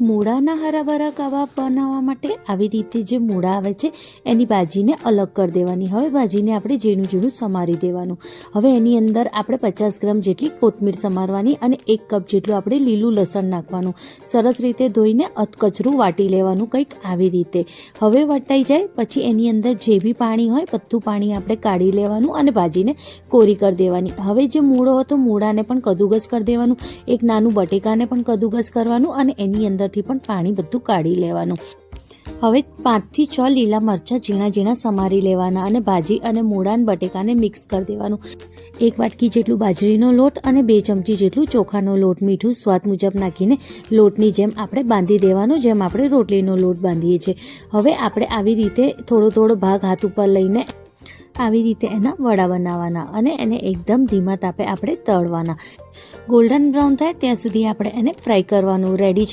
મૂળાના હરાભરા કવા બનાવવા માટે આવી રીતે જે મૂળા આવે છે, એની ભાજીને અલગ કરી દેવાની. હવે ભાજીને આપણે ઝીણું ઝીણું સમારી દેવાનું. હવે એની અંદર આપણે પચાસ ગ્રામ જેટલી કોથમીર સમારવાની અને એક કપ જેટલું આપણે લીલું લસણ નાખવાનું. સરસ રીતે ધોઈને અધકચરું વાટી લેવાનું કંઈક આવી રીતે. હવે વટાઈ જાય, પછી એની અંદર જે બી પાણી હોય, બધું પાણી આપણે કાઢી લેવાનું અને ભાજીને કોરી કરી દેવાની. હવે જે મૂળો હતો, મૂળાને પણ કદુગસ કરી દેવાનું. એક નાનું બટેકાને પણ કદુગસ કરવાનું અને એની અંદરથી પણ પાણી બધું કાઢી લેવાનું. હવે પાંચથી છ લીલા મરચાં ઝીણા ઝીણા સમારી લેવાના અને ભાજી અને મૂળાન બટેકાને મિક્સ કરી દેવાનું. એક વાટકી જેટલું બાજરીનો લોટ અને બે ચમચી જેટલું ચોખાનો લોટ. મીઠું સ્વાદ મુજબ નાખીને લોટની જેમ આપણે બાંધી દેવાનો, જેમ આપણે રોટલીનો લોટ બાંધીએ છીએ. હવે આપણે આવી રીતે થોડો થોડો ભાગ હાથ ઉપર લઈને આવી રીતે એના વડા બનાવવાના અને એને એકદમ ધીમા તાપે આપણે તળવાના. ગોલ્ડન બ્રાઉન થાય ત્યાં સુધી આપણે એને ફ્રાય કરવાનું. રેડી છે?